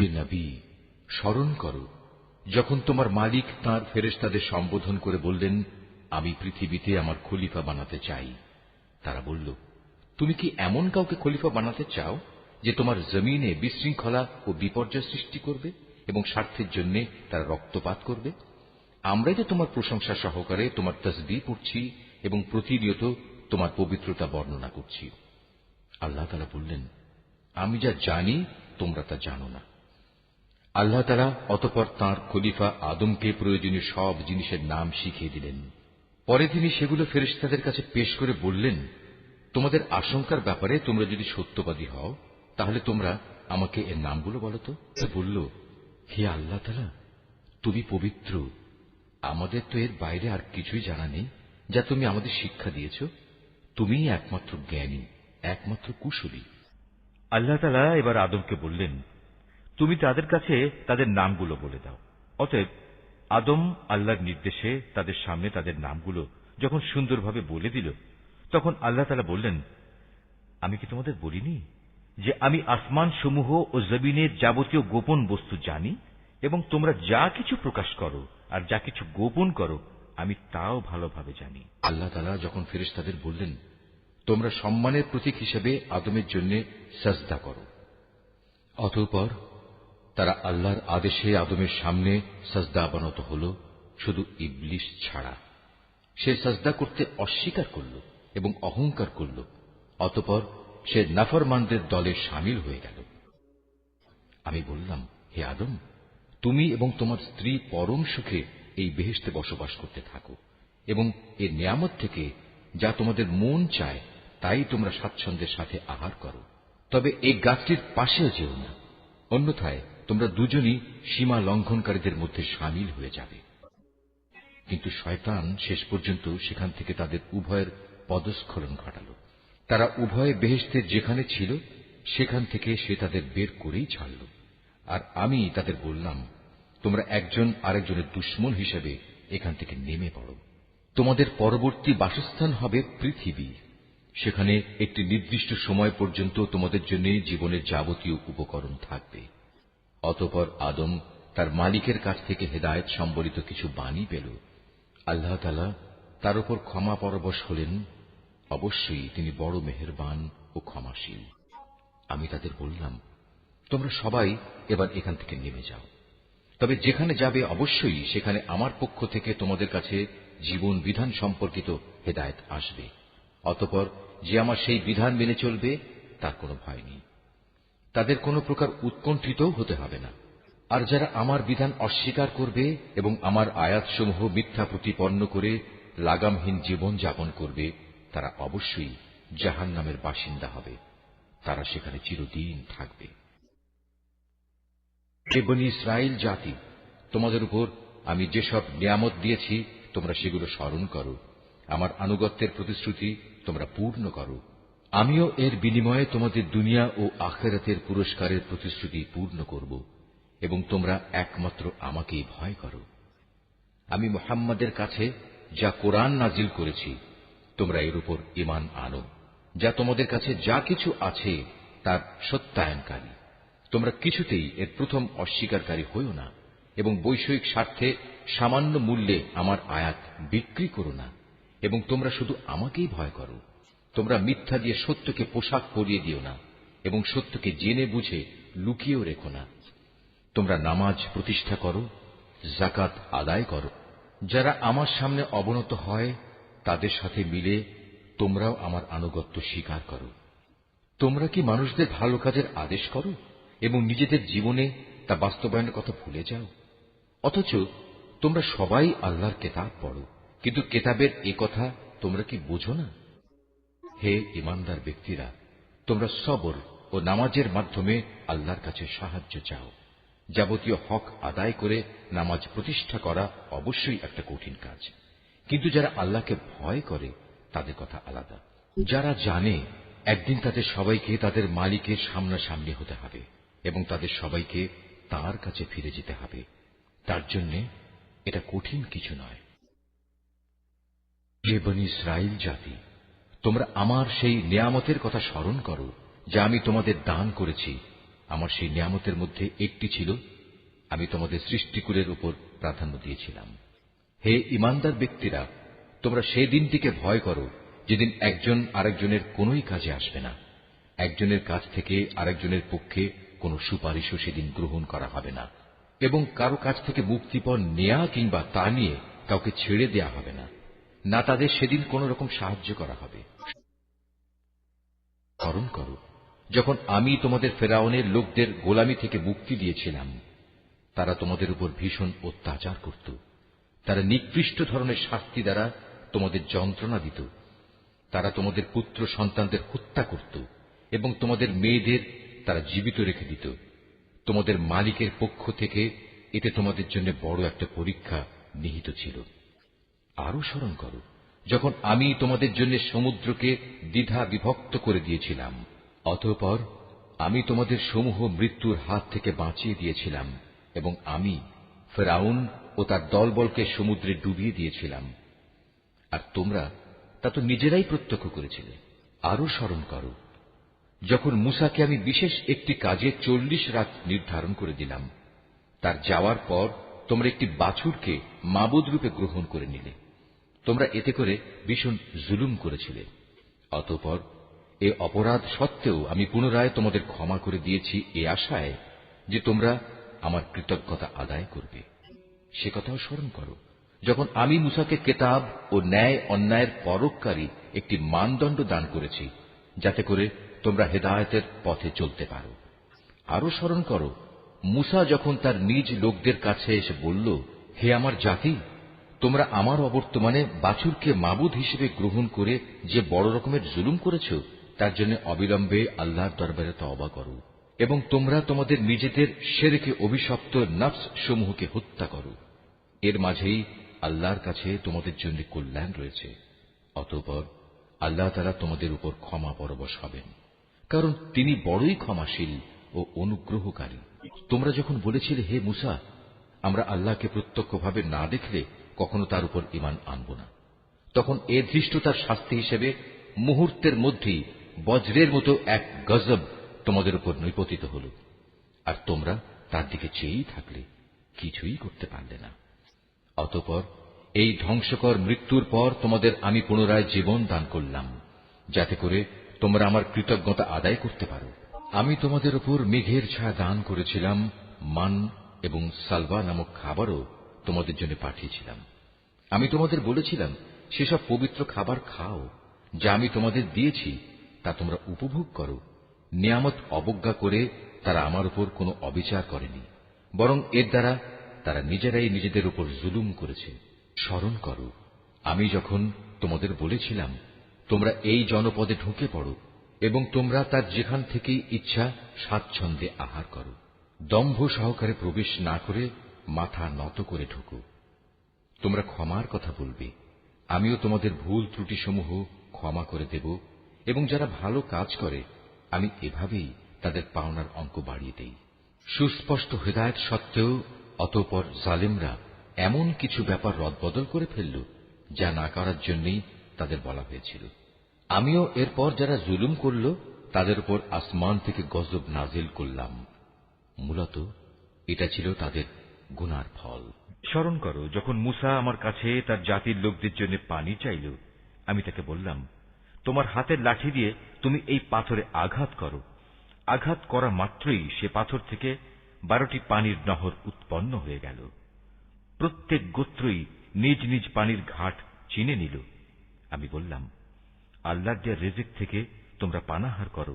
নবী, স্মরণ করো, যখন তোমার মালিক তাঁর ফেরেশতাদের সম্বোধন করে বললেন, আমি পৃথিবীতে আমার খলিফা বানাতে চাই। তারা বলল, তুমি কি এমন কাউকে খলিফা বানাতে চাও যে তোমার জমিনে বিশৃঙ্খলা ও বিপর্যয় সৃষ্টি করবে এবং স্বার্থের জন্য তারা রক্তপাত করবে? আমরাই তো তোমার প্রশংসা সহকারে তোমার তসবি পড়ছি এবং প্রতিনিয়ত তোমার পবিত্রতা বর্ণনা করছি। আল্লাহ তালা বললেন, আমি যা জানি, তোমরা তা জানো না। আল্লাহ তালা অতপর তাঁর খলিফা আদমকে প্রয়োজনীয় সব জিনিসের নাম শিখিয়ে দিলেন। পরে তিনি সেগুলো ফেরিস্তাদের কাছে পেশ করে বললেন, তোমাদের আশঙ্কার ব্যাপারে তোমরা যদি সত্যবাদী হও, তাহলে তোমরা আমাকে এর নামগুলো বলো তো। বলল, হে আল্লাহ তালা, তুমি পবিত্র। আমাদের তো এর বাইরে আর কিছুই জানা নেই, যা তুমি আমাদের শিক্ষা দিয়েছ। তুমিই একমাত্র জ্ঞানী, একমাত্র কুশলী। আল্লাহ তালা এবার আদমকে বললেন তুমি তাদের কাছে তাদের নামগুলো বলে দাও। অতএব আদম আল্লাহর নির্দেশে তাদের সামনে তাদের নামগুলো যখন সুন্দরভাবে বলে দিল, তখন আল্লাহ তালা বললেন, আমি কি তোমাদের বলিনি যে আমি আসমান সমূহ ও জমিনের যাবতীয় গোপন বস্তু জানি এবং তোমরা যা কিছু প্রকাশ করো আর যা কিছু গোপন করো, আমি তাও ভালোভাবে জানি? আল্লাহ তালা যখন ফেরেস তাদের বললেন, তোমরা সম্মানের প্রতীক হিসেবে আদমের জন্য সজদা করো, অতঃপর তারা আল্লাহর আদেশে আদমের সামনে সজদা বানত হল, শুধু ইবলিশ ছাড়া। সে সজদা করতে অস্বীকার করল এবং অহংকার করল, অতপর সে নাফরমানদের দলে সামিল হয়ে গেল। আমি বললাম, হে আদম, তুমি এবং তোমার স্ত্রী পরম সুখে এই বেহেস্তে বসবাস করতে থাকো এবং এর নিয়ামত থেকে যা তোমাদের মন চায় তাই তোমরা স্বাচ্ছন্দ্যের সাথে আহার করো। তবে এই গাছটির পাশেও যেও না। অন্যথায় তোমরা দুজনই সীমা লঙ্ঘনকারীদের মধ্যে সামিল হয়ে যাবে। কিন্তু শয়তান শেষ পর্যন্ত সেখান থেকে তাদের উভয়ের পদস্খলন ঘটাল। তারা উভয়ে বেহেস্তের যেখানে ছিল, সেখান থেকে সে তাদের বের করেই ছাড়ল। আর আমি তাদের বললাম, তোমরা একজন আরেকজনের দুশ্মন হিসেবে এখান থেকে নেমে পড়ো। তোমাদের পরবর্তী বাসস্থান হবে পৃথিবী। সেখানে একটি নির্দিষ্ট সময় পর্যন্ত তোমাদের জন্য জীবনের যাবতীয় উপকরণ থাকবে। অতপর আদম তার মালিকের কাছ থেকে হেদায়ত সম্বলিত কিছু বাণী পেল। আল্লাহ তালা তার উপর ক্ষমা পরবশ হলেন। অবশ্যই তিনি বড় মেহেরবান ও ক্ষমাশীল। আমি তাদের বললাম, তোমরা সবাই এবার এখান থেকে নেমে যাও। তবে যেখানে যাবে অবশ্যই সেখানে আমার পক্ষ থেকে তোমাদের কাছে জীবন বিধান সম্পর্কিত হেদায়ত আসবে। অতপর যে আমার সেই বিধান মেনে চলবে, তার কোনো ভয় নেই। তাদের কোনো প্রকার উৎকণ্ঠিতও হতে হবে না। আর যারা আমার বিধান অস্বীকার করবে এবং আমার আয়াতসমূহ মিথ্যা প্রতিপন্ন করে লাগামহীন জীবন যাপন করবে, তারা অবশ্যই জাহান নামের বাসিন্দা হবে। তারা সেখানে চিরদিন থাকবে। ইসরায়েল জাতি, তোমাদের উপর আমি যেসব নিয়ামত দিয়েছি, তোমরা সেগুলো স্মরণ করো। আমার আনুগত্যের প্রতিশ্রুতি তোমরা পূর্ণ করো। আমিও এর বিনিময়ে তোমাদের দুনিয়া ও আখেরাতের পুরস্কারের প্রতিশ্রুতি পূর্ণ করব এবং তোমরা একমাত্র আমাকেই ভয় করো। আমি মোহাম্মদের কাছে যা কোরআন নাজিল করেছি, তোমরা এর উপর ইমান আনো। যা তোমাদের কাছে যা কিছু আছে, তার সত্যায়নকারী। তোমরা কিছুতেই এর প্রথম অস্বীকারী হইও না এবং বৈষয়িক স্বার্থে সামান্য মূল্যে আমার আয়াত বিক্রি করো না এবং তোমরা শুধু আমাকেই ভয় করো। তোমরা মিথ্যা দিয়ে সত্যকে পোশাক পরিয়ে দিও না, এবং সত্যকে জেনে বুঝে লুকিয়েও রেখো না। তোমরা নামাজ প্রতিষ্ঠা করো জাকাত আদায় করো। যারা আমার সামনে অবনত হয়, তাদের সাথে মিলে তোমরাও আমার আনুগত্য স্বীকার করো। তোমরা কি মানুষদের ভালো কাজের আদেশ করো, এবং নিজেদের জীবনে তা বাস্তবায়নের কথা ভুলে যাও? অথচ তোমরা সবাই আল্লাহর কেতাব পড়ো, কিন্তু কেতাবের এ কথা তোমরা কি বোঝো না? হে ইমানদার ব্যক্তিরা, তোমরা সবর ও নামাজের মাধ্যমে আল্লাহর কাছে সাহায্য চাও। যাবতীয় হক আদায় করে নামাজ প্রতিষ্ঠা করা অবশ্যই একটা কঠিন কাজ। কিন্তু যারা আল্লাহকে ভয় করে, তাদের কথা আলাদা। যারা জানে, একদিন তাদের সবাইকে তাদের মালিকের সামনাসামনি হতে হবে এবং তাদের সবাইকে তার কাছে ফিরে যেতে হবে। তার জন্যে এটা কঠিন কিছু নয়। হে বনি ইসরায়েল জাতি তোমরা আমার সেই নিয়ামতের কথা স্মরণ করো, যা আমি তোমাদের দান করেছি। আমার সেই নিয়ামতের মধ্যে একটি ছিল, আমি তোমাদের সৃষ্টিকুলের উপর প্রাধান্য দিয়েছিলাম। হে ইমানদার ব্যক্তিরা, তোমরা সেই দিনটিকে ভয় করো, যেদিন একজন আরেকজনের কোনোই কাজে আসবে না। একজনের কাছ থেকে আরেকজনের পক্ষে কোনো সুপারিশও সেদিন গ্রহণ করা হবে না। এবং কারও কাছ থেকে মুক্তিপণ নেয়া কিংবা তা নিয়ে কাউকে ছেড়ে দেয়া হবে না। না তাদের সেদিন কোন রকম সাহায্য করা হবে। স্মরণ করো, যখন আমি তোমাদের ফেরাউনের লোকদের গোলামি থেকে মুক্তি দিয়েছিলাম, তারা তোমাদের উপর ভীষণ অত্যাচার করত। তারা নিকৃষ্ট ধরনের শাস্তি দ্বারা তোমাদের যন্ত্রণা দিত। তারা তোমাদের পুত্র সন্তানদের হত্যা করত এবং তোমাদের মেয়েদের তারা জীবিত রেখে দিত। তোমাদের মালিকের পক্ষ থেকে এতে তোমাদের জন্য বড় একটা পরীক্ষা নিহিত ছিল। আরও স্মরণ করো, যখন আমি তোমাদের জন্য সমুদ্রকে দ্বিধা বিভক্ত করে দিয়েছিলাম, অতঃপর আমি তোমাদের সমূহ মৃত্যুর হাত থেকে বাঁচিয়ে দিয়েছিলাম এবং আমি ফেরাউন ও তার দলবলকে সমুদ্রে ডুবিয়ে দিয়েছিলাম। আর তোমরা তা তো নিজেরাই প্রত্যক্ষ করেছিলে। আরও স্মরণ করো, যখন মুসাকে আমি বিশেষ একটি কাজে চল্লিশ রাত নির্ধারণ করে দিলাম, তার যাওয়ার পর তোমরা একটি বাছুরকে মাবুদ রূপে গ্রহণ করে নিলে। তোমরা এতে করে ভীষণ জুলুম করেছিলে। অতঃপর এ অপরাধ সত্ত্বেও আমি পুনরায় তোমাদের ক্ষমা করে দিয়েছি এ আশায় যে তোমরা আমার কৃতজ্ঞতা আদায় করবে। সে কথাও স্মরণ করো, যখন আমি মুসাকে কেতাব ও ন্যায় অন্যায়ের পরককারী একটি মানদণ্ড দান করেছি, যাতে করে তোমরা হেদায়তের পথে চলতে পারো। আরও স্মরণ করো মুসা যখন তার নিজ লোকদের কাছে এসে বলল, হে আমার জাতি, তোমরা আমার অবর্তমানে বাছুরকে মাবুদ হিসেবে গ্রহণ করে যে বড় রকমের জুলুম করেছ, তার জন্য অবিলম্বে আল্লাহর দরবারে তওবা করো এবং তোমরা তোমাদের নিজেদের সেরেকে অভিশপ্ত নফস সমূহকে হত্যা করো। এর মাঝেই আল্লাহর কাছে তোমাদের জন্য কল্যাণ রয়েছে। অতঃপর আল্লাহ তারা তোমাদের উপর ক্ষমা পরবশ হবেন, কারণ তিনি বড়ই ক্ষমাশীল ও অনুগ্রহকারী। তোমরা যখন বলেছিলে, হে মুসা, আমরা আল্লাহকে প্রত্যক্ষভাবে না দেখলে কখনো তার উপর ইমান আনব না। তখন এ ধৃষ্টতার শাস্তি হিসেবে মুহূর্তের মধ্যেই বজ্রের মতো এক গজব তোমাদের উপর নৈপতিত হল। আর তোমরা তার দিকে চেয়েই থাকলে, কিছুই করতে পারলে না। অতপর এই ধ্বংসকর মৃত্যুর পর তোমাদের আমি পুনরায় জীবন দান করলাম, যাতে করে তোমরা আমার কৃতজ্ঞতা আদায় করতে পারো। আমি তোমাদের উপর মেঘের ছায়া দান করেছিলাম, মান এবং সালবা নামক খাবারও তোমাদের জন্য পাঠিয়েছিলাম। আমি তোমাদের বলেছিলাম, সেসব পবিত্র খাবার খাও। যা আমি তোমাদের দিয়েছি, তা তোমরা উপভোগ করো। নিয়ামত অবজ্ঞা করে তারা আমার উপর কোনো অবিচার করেনি, বরং এর দ্বারা তারা নিজেরাই নিজেদের উপর জুলুম করেছে। স্মরণ করো, আমি যখন তোমাদের বলেছিলাম, তোমরা এই জনপদে ঢুকে পড়ো এবং তোমরা তার যেখান থেকেই ইচ্ছা স্বাচ্ছন্দ্যে আহার করো। দম্ভ সহকারে প্রবেশ না করে মাথা নত করে ঢুকো। তোমরা ক্ষমার কথা বলবে। আমিও তোমাদের ভুল ত্রুটিসমূহ ক্ষমা করে দেব এবং যারা ভালো কাজ করে, আমি এভাবেই তাদের পাওনার অঙ্ক বাড়িয়ে দেই। সুস্পষ্ট হৃদায়ত সত্ত্বেও অতঃপর জালিমরা এমন কিছু ব্যাপার রদবদল করে ফেলল, যা না করার জন্যই তাদের বলা হয়েছিল। আমিও এরপর যারা জুলুম করল, তাদের উপর আসমান থেকে গজব নাজিল করলাম। মূলত এটা ছিল তাদের গুনার ফল। স্মরণ করো, যখন মুসা আমার কাছে তার জাতির লোকদের জন্য পানি চাইল, আমি তাকে বললাম, তোমার হাতের লাঠি দিয়ে তুমি এই পাথরে আঘাত করো। আঘাত করা মাত্রই সে পাথর থেকে বারোটি পানির নহর উৎপন্ন হয়ে গেল। প্রত্যেক গোত্রই নিজ নিজ পানির ঘাট চিনে নিল। আমি বললাম আল্লাহ দেয়া রেজেক থেকে তোমরা পানাহার করো